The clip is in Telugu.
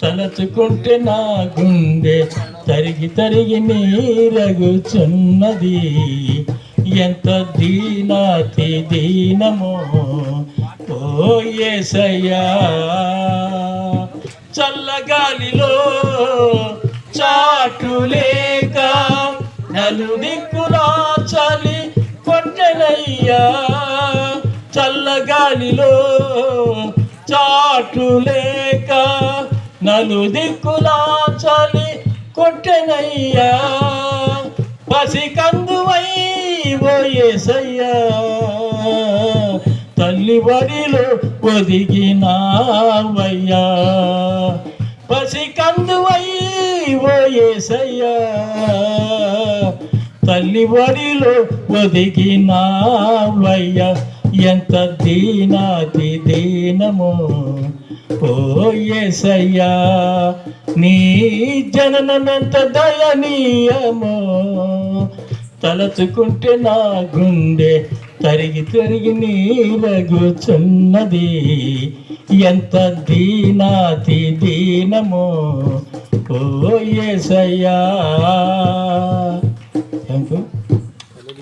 తలచుకుంటే నా గుండె తరిగి తరిగి నీరగుచున్నది. ఎంత దీనాతి దీనమో ఓ ఏసయ్యా. చల్లగాలిలో చాటు లేక నలుదిక్కులా చలి కొట్టెనయ్యా చల్లగాలిలో చాటు లేక నలుదిక్కులా చలి కొట్టెనయ్యా. పసికందువై పోయేసయ్యా తల్లి వడిలో ఒదిగినావయ్యా పసికందువై పోయేసయ్యా తల్లి వడిలో ఒదిగినావయ్యా ఎంత దీనాతి దీనమో? ఓ నీ జననమెంత దయనీయమో? తలచుకుంటే నా గుండె తరిగి తరిగి నీరగుచున్నది. ఎంత దీనాతి దీనమో? ఓ